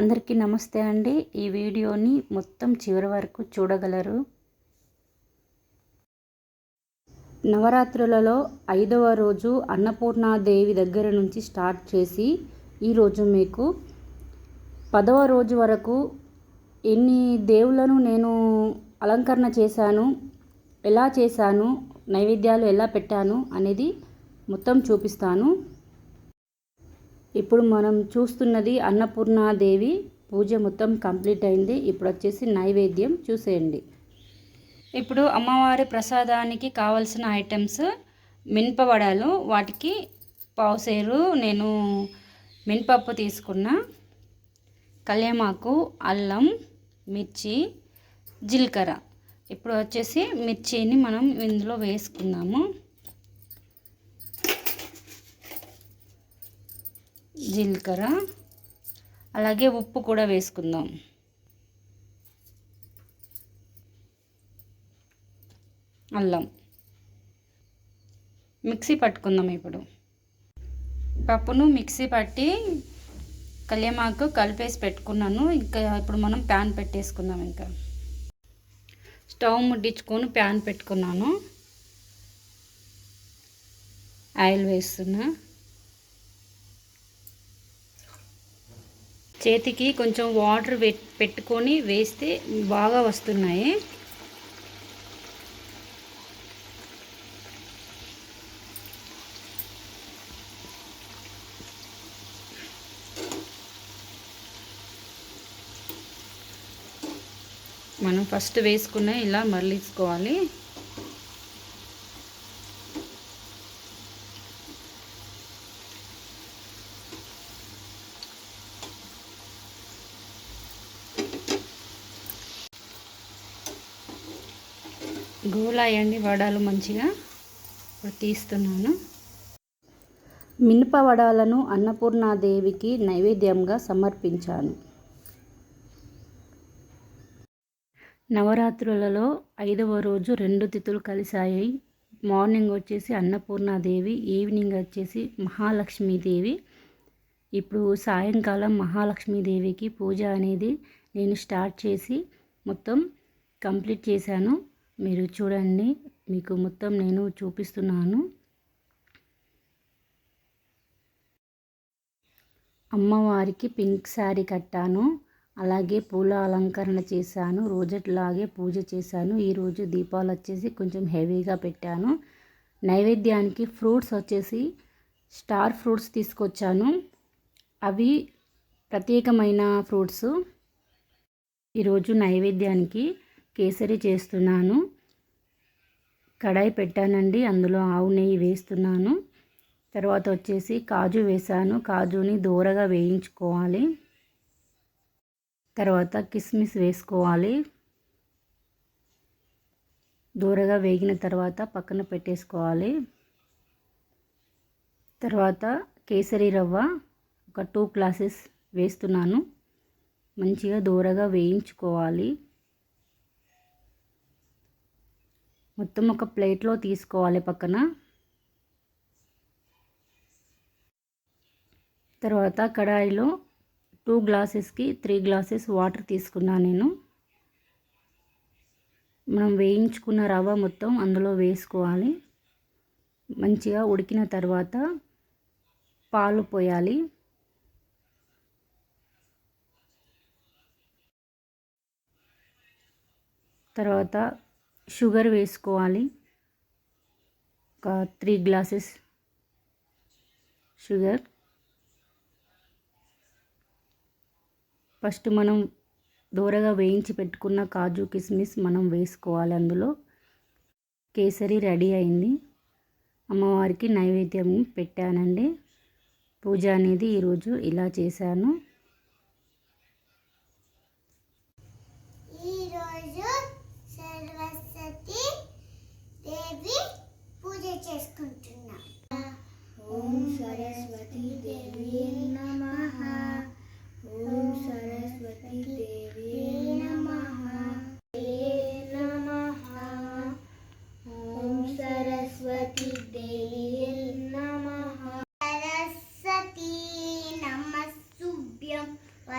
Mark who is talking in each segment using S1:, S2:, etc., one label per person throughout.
S1: అందరికీ నమస్తే అండి. ఈ వీడియోని మొత్తం చివరి వరకు చూడగలరు. నవరాత్రులలో ఐదవ రోజు అన్నపూర్ణాదేవి దగ్గర నుంచి స్టార్ట్ చేసి ఈరోజు మీకు పదవ రోజు వరకు ఎన్ని దేవులను నేను అలంకరణ చేశాను ఎలా చేశాను నైవేద్యాలు ఎలా పెట్టాను అనేది మొత్తం చూపిస్తాను. ఇప్పుడు మనం చూస్తున్నది అన్నపూర్ణాదేవి. పూజ మొత్తం కంప్లీట్ అయింది. ఇప్పుడు వచ్చేసి నైవేద్యం చూసేయండి. ఇప్పుడు అమ్మవారి ప్రసాదానికి కావలసిన ఐటమ్స్ మినపవడాలు వాటికి పావుసేరు నేను మినపప్పు తీసుకున్న కళ్యామాకు అల్లం మిర్చి జీలకర్ర. ఇప్పుడు వచ్చేసి మిర్చిని మనం ఇందులో వేసుకుందాము. జీలకర్ర. అలాగే ఉప్పు కూడా వేసుకుందాం. అల్లం. మిక్సీ పట్టుకుందాం ఇప్పుడు. పప్పును మిక్సీ పట్టి కళ్యామాకు కలిపేసి పెట్టుకున్నాను. ఇంకా ఇప్పుడు మనం ప్యాన్ పెట్టేసుకుందాం ఇంకా. స్టవ్ ముట్టించుకొని ప్యాన్ పెట్టుకున్నాను. ఆయిల్ వేస్తున్నా. చేతికి కొంచెం వాటర్ పెట్టుకొని వేస్తే బాగా వస్తున్నాయి. మనం ఫస్ట్ వేసుకున్న ఇలా మరలించుకోవాలి. గోలాయండి వడాలు మంచిగా ఇప్పుడు తీస్తున్నాను. మినప వడాలను అన్నపూర్ణాదేవికి నైవేద్యంగా సమర్పించాను. నవరాత్రులలో ఐదవ రోజు రెండు తిథులు కలిశాయి. మార్నింగ్ వచ్చేసి అన్నపూర్ణాదేవి ఈవినింగ్ వచ్చేసి మహాలక్ష్మీదేవి. ఇప్పుడు సాయంకాలం మహాలక్ష్మీదేవికి పూజ అనేది నేను స్టార్ట్ చేసి మొత్తం కంప్లీట్ చేశాను. మీరు చూడండి మీకు మొత్తం నేను చూపిస్తున్నాను. అమ్మవారికి పింక్ శారీ కట్టాను అలాగే పూల అలంకరణ చేశాను రోజట్లాగే పూజ చేశాను. ఈరోజు దీపాలు వచ్చేసి కొంచెం హెవీగా పెట్టాను. నైవేద్యానికి ఫ్రూట్స్ వచ్చేసి స్టార్ ఫ్రూట్స్ తీసుకొచ్చాను. అవి ప్రత్యేకమైన ఫ్రూట్స్. ఈరోజు నైవేద్యానికి కేసరి చేస్తున్నాను. కడాయి పెట్టానండి. అందులో ఆవు నెయ్యి వేస్తున్నాను. తర్వాత వచ్చేసి కాజు వేసాను కాజుని దూరగా వేయించుకోవాలి. తర్వాత కిస్మిస్ వేసుకోవాలి. దూరగా వేగిన తర్వాత పక్కన పెట్టేసుకోవాలి. తర్వాత కేసరి రవ్వ ఒక టూ గ్లాసెస్ వేస్తున్నాను. మంచిగా దూరగా వేయించుకోవాలి. మొత్తం ఒక ప్లేట్లో తీసుకోవాలి పక్కన. తర్వాత కడాయిలో టూ గ్లాసెస్కి త్రీ గ్లాసెస్ వాటర్ తీసుకున్నాను నేను. మనం వేయించుకున్న రవ్వ మొత్తం అందులో వేసుకోవాలి. మంచిగా ఉడికిన తర్వాత పాలు పోయాలి. తర్వాత షుగర్ వేసుకోవాలి. ఒక త్రీ గ్లాసెస్ షుగర్. ఫస్ట్ మనం దూరగా వేయించి పెట్టుకున్న కాజు కిస్మిస్ మనం వేసుకోవాలి అందులో. కేసరి రెడీ అయింది. అమ్మవారికి నైవేద్యం పెట్టానండి. పూజ అనేది ఈరోజు ఇలా చేశాను.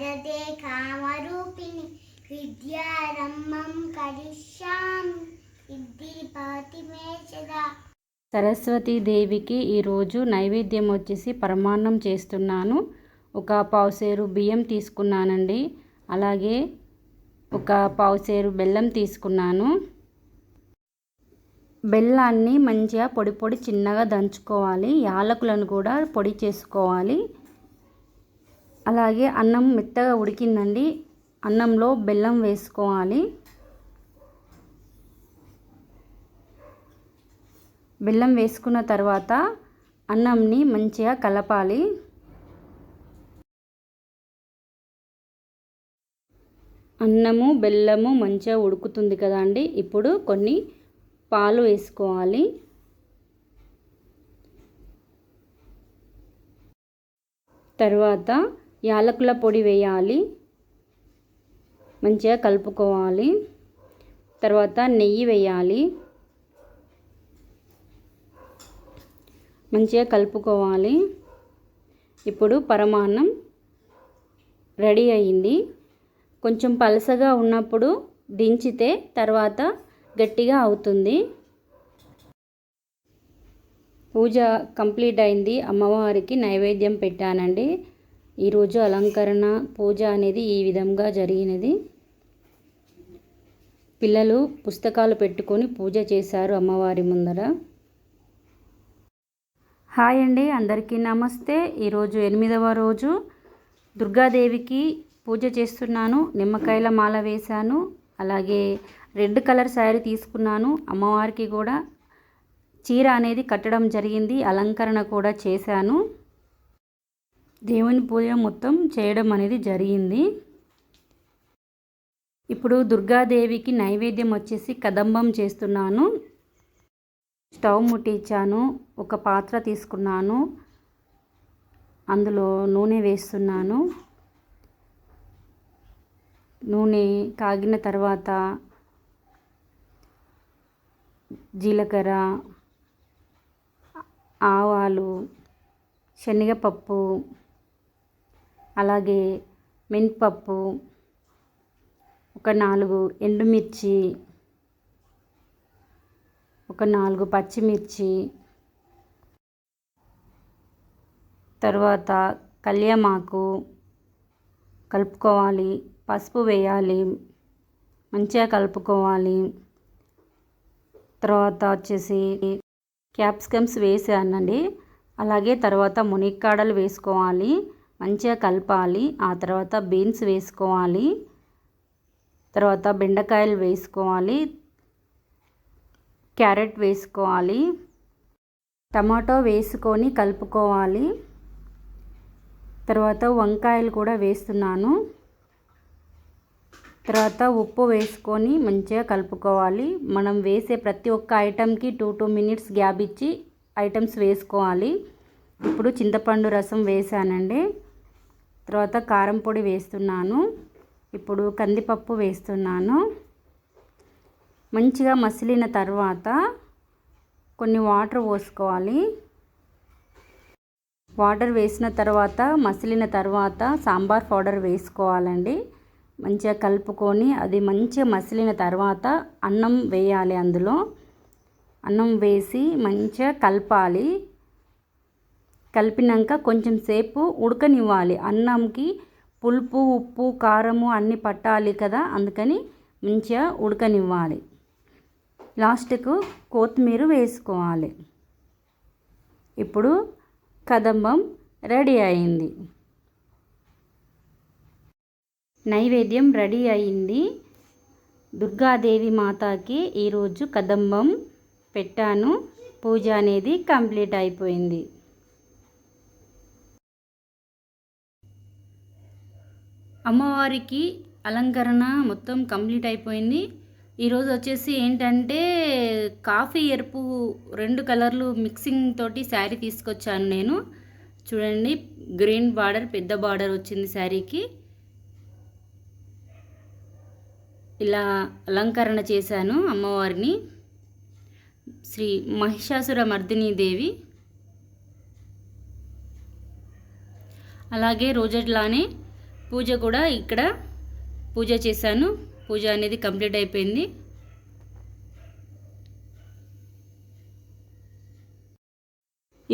S2: వరదే కామరూపిణి విద్యారంభం కరిష్యామి సిద్ధిపాతి మే సదా
S1: సరస్వతీదేవికి ఈరోజు నైవేద్యం వచ్చేసి పరమాన్నం చేస్తున్నాను. ఒక పావుసేరు బియ్యం తీసుకున్నానండి. అలాగే ఒక పావుసేరు బెల్లం తీసుకున్నాను. బెల్లాన్ని మంచిగా పొడి పొడి చిన్నగా దంచుకోవాలి. యాలకులను కూడా పొడి చేసుకోవాలి. అలాగే అన్నం మెత్తగా ఉడికిందండి. అన్నంలో బెల్లం వేసుకోవాలి. బెల్లం వేసుకున్న తర్వాత అన్నంని మంచిగా కలపాలి. అన్నము బెల్లము మంచిగా ఉడుకుతుంది కదా అండి ఇప్పుడు కొన్ని పాలు వేసుకోవాలి. తర్వాత యాలకుల పొడి వేయాలి. మంచిగా కలుపుకోవాలి. తర్వాత నెయ్యి వేయాలి. మంచిగా కలుపుకోవాలి. ఇప్పుడు పరమాన్నం రెడీ అయింది. కొంచెం పలసగా ఉన్నప్పుడు దించితే తర్వాత గట్టిగా అవుతుంది. పూజ కంప్లీట్ అయింది. అమ్మవారికి నైవేద్యం పెట్టానండి. ఈరోజు అలంకరణ పూజ అనేది ఈ విధంగా జరిగినది. పిల్లలు పుస్తకాలు పెట్టుకొని పూజ చేశారు అమ్మవారి ముందర. హాయ్ అండి అందరికీ నమస్తే. ఈరోజు ఎనిమిదవ రోజు దుర్గాదేవికి పూజ చేస్తున్నాను. నిమ్మకాయల మాల వేశాను. అలాగే రెడ్ కలర్ శారీ తీసుకున్నాను. అమ్మవారికి కూడా చీర అనేది కట్టడం జరిగింది. అలంకరణ కూడా చేశాను. దేవుని పూజ మొత్తం చేయడం అనేది జరిగింది. ఇప్పుడు దుర్గాదేవికి నైవేద్యం వచ్చేసి కదంబం చేస్తున్నాను. స్టవ్ ముట్టించాను ఒక పాత్ర తీసుకున్నాను అందులో నూనె వేస్తున్నాను. నూనె కాగిన తర్వాత జీలకర్ర ఆవాలు శనగపప్పు అలాగే మినపప్పు ఒక నాలుగు ఎండుమిర్చి ఒక నాలుగు పచ్చిమిర్చి తర్వాత కళ్యామాకు కలుపుకోవాలి పసుపు వేయాలి మంచిగా కలుపుకోవాలి. తర్వాత వచ్చేసి క్యాప్సికమ్స్ వేసానండి. అలాగే తర్వాత మునిక్కాడలు వేసుకోవాలి. మంచిగా కలపాలి. ఆ తర్వాత బీన్స్ వేసుకోవాలి. తర్వాత బెండకాయలు వేసుకోవాలి. క్యారెట్ వేసుకోవాలి. టమాటో వేసుకొని కలుపుకోవాలి. తర్వాత వంకాయలు కూడా వేస్తున్నాను. తర్వాత ఉప్పు వేసుకొని మంచిగా కలుపుకోవాలి. మనం వేసే ప్రతి ఒక్క ఐటెంకి టూ టూ మినిట్స్ గ్యాప్ ఇచ్చి ఐటమ్స్ వేసుకోవాలి. ఇప్పుడు చింతపండు రసం వేసానండి. తర్వాత కారం పొడి వేస్తున్నాను. ఇప్పుడు కందిపప్పు వేస్తున్నాను. మంచిగా మసిలిన తర్వాత కొన్ని వాటర్ పోసుకోవాలి. వాటర్ వేసిన తర్వాత మసిలిన తర్వాత సాంబార్ పౌడర్ వేసుకోవాలండి. మంచిగా కలుపుకొని అది మంచిగా మసిలిన తర్వాత అన్నం వేయాలి అందులో. అన్నం వేసి మంచిగా కలపాలి. కలిపినాక కొంచెం సేపు ఉడకనివ్వాలి. అన్నంకి పులుపు ఉప్పు కారము అన్నీ పట్టాలి కదా అందుకని మంచిగా ఉడకనివ్వాలి. లాస్ట్కు కొత్తిమీర వేసుకోవాలి. ఇప్పుడు కదంబం రెడీ అయింది. నైవేద్యం రెడీ అయింది. దుర్గాదేవి మాతాకి ఈరోజు కదంబం పెట్టాను. పూజ అనేది కంప్లీట్ అయిపోయింది. అమ్మవారికి అలంకరణ మొత్తం కంప్లీట్ అయిపోయింది. ఈరోజు వచ్చేసి ఏంటంటే కాఫీ ఎరుపు రెండు కలర్లు మిక్సింగ్ తోటి శారీ తీసుకొచ్చాను నేను. చూడండి గ్రీన్ బార్డర్ పెద్ద బార్డర్ వచ్చింది శారీకి. ఇలా అలంకరణ చేశాను అమ్మవారిని. శ్రీ మహిషాసుర మర్దినీ దేవి. అలాగే రోజట్లానే పూజ కూడా ఇక్కడ పూజ చేశాను. పూజ అనేది కంప్లీట్ అయిపోయింది.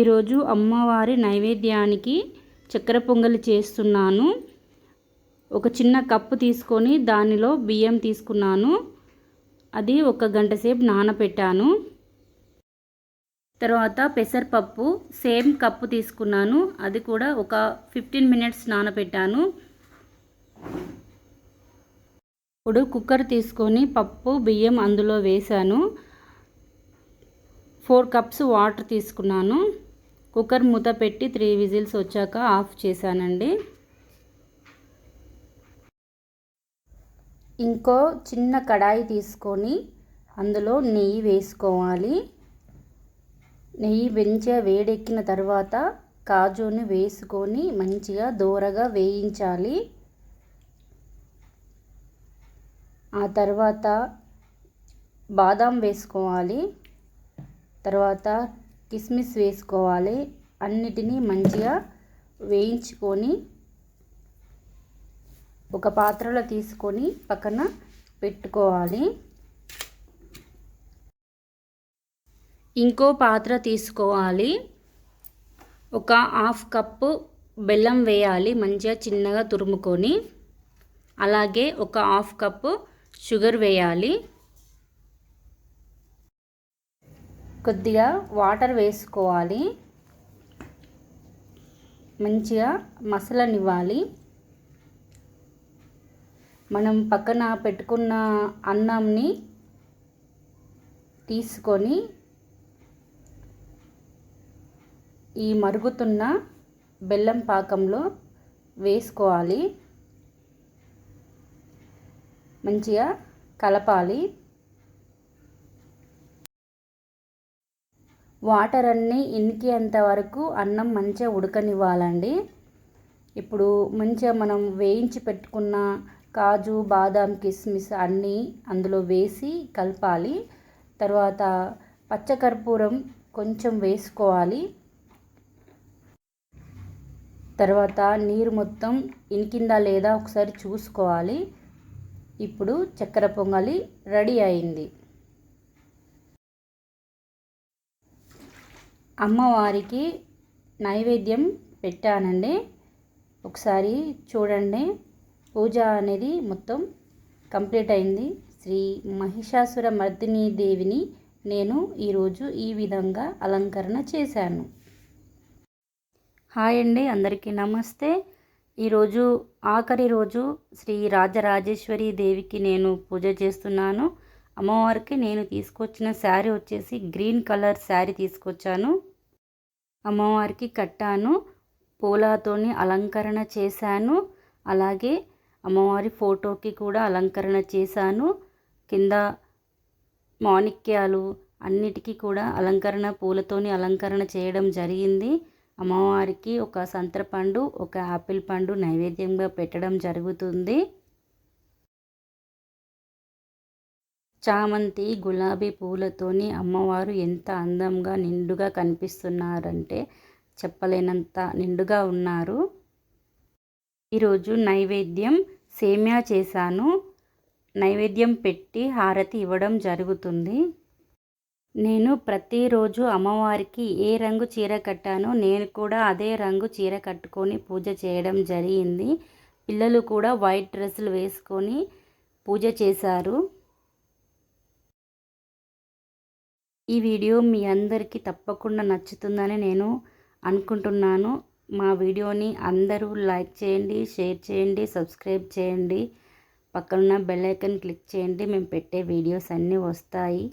S1: ఈరోజు అమ్మవారి నైవేద్యానికి చక్కెర పొంగలి చేస్తున్నాను. ఒక చిన్న కప్పు తీసుకొని దానిలో బియ్యం తీసుకున్నాను. అది ఒక గంట సేపు నానబెట్టాను తర్వాత పెసరపప్పు సేమ్ కప్పు తీసుకున్నాను. అది కూడా ఒక ఫిఫ్టీన్ మినిట్స్ నానబెట్టాను ఇప్పుడు కుక్కర్ తీసుకొని పప్పు బియ్యం అందులో వేశాను. ఫోర్ కప్స్ వాటర్ తీసుకున్నాను. కుక్కర్ మూత పెట్టి త్రీ విజిల్స్ వచ్చాక ఆఫ్ చేశానండి. ఇంకో చిన్న కడాయి తీసుకొని అందులో నెయ్యి వేసుకోవాలి. నెయ్యి మంచిగా వేడెక్కిన తర్వాత కాజుని వేసుకొని మంచిగా దోరగా వేయించాలి. ఆ తర్వాత బాదాం వేసుకోవాలి. తర్వాత కిస్మిస్ వేసుకోవాలి. అన్నిటినీ మంచిగా వేయించుకొని ఒక పాత్రలో తీసుకొని పక్కన పెట్టుకోవాలి. ఇంకో పాత్ర తీసుకోవాలి. ఒక హాఫ్ కప్పు బెల్లం వేయాలి. మంచిగా చిన్నగా తురుముకొని. అలాగే ఒక హాఫ్ కప్పు షుగర్ వేయాలి. కొద్దిగా వాటర్ వేసుకోవాలి. మంచిగా మసలనివ్వాలి. మనం పక్కన పెట్టుకున్న అన్నంని తీసుకొని ఈ మరుగుతున్న బెల్లం పాకంలో వేసుకోవాలి. మంచిగా కలపాలి. వాటర్ అన్నీ ఇనికేంత వరకు అన్నం మంచిగా ఉడకనివ్వాలండి. ఇప్పుడు మంచిగా మనం వేయించి పెట్టుకున్న కాజు బాదాం కిస్మిస్ అన్నీ అందులో వేసి కలపాలి. తర్వాత పచ్చకర్పూరం కొంచెం వేసుకోవాలి. తర్వాత నీరు మొత్తం ఇనికిందా లేదా ఒకసారి చూసుకోవాలి. ఇప్పుడు చక్కెర పొంగలి రెడీ అయింది. అమ్మవారికి నైవేద్యం పెట్టానండి. ఒకసారి చూడండి. పూజ అనేది మొత్తం కంప్లీట్ అయింది. శ్రీ మహిషాసుర మర్దిని దేవిని నేను ఈరోజు ఈ విధంగా అలంకరణ చేశాను. హాయ్ అండి అందరికీ నమస్తే. ఈరోజు ఆఖరి రోజు శ్రీ రాజరాజేశ్వరి దేవికి నేను పూజ చేస్తున్నాను. అమ్మవారికి నేను తీసుకొచ్చిన శారీ వచ్చేసి గ్రీన్ కలర్ శారీ తీసుకొచ్చాను. అమ్మవారికి కట్టాను పూలతోని అలంకరణ చేశాను. అలాగే అమ్మవారి ఫోటోకి కూడా అలంకరణ చేశాను. కింద మాణిక్యాలు అన్నిటికీ కూడా అలంకరణ పూలతోని అలంకరణ చేయడం జరిగింది. అమ్మవారికి ఒక సంత్రపండు ఒక ఆపిల్ పండు నైవేద్యంగా పెట్టడం జరుగుతుంది. చామంతి గులాబీ పూలతోని అమ్మవారు ఎంత అందంగా నిండుగా కనిపిస్తున్నారంటే చెప్పలేనంత నిండుగా ఉన్నారు. ఈరోజు నైవేద్యం సేమ్యా చేశాను. నైవేద్యం పెట్టి హారతి ఇవ్వడం జరుగుతుంది. నేను ప్రతిరోజు అమ్మవారికి ఏ రంగు చీర కట్టానో నేను కూడా అదే రంగు చీర కట్టుకొని పూజ చేయడం జరిగింది. పిల్లలు కూడా వైట్ డ్రెస్సులు వేసుకొని పూజ చేశారు. ఈ వీడియో మీ అందరికీ తప్పకుండా నచ్చుతుందని నేను అనుకుంటున్నాను. మా వీడియోని అందరూ లైక్ చేయండి షేర్ చేయండి సబ్స్క్రైబ్ చేయండి. పక్కనున్న బెల్ ఐకన్ క్లిక్ చేయండి. మేము పెట్టే వీడియోస్ అన్నీ వస్తాయి.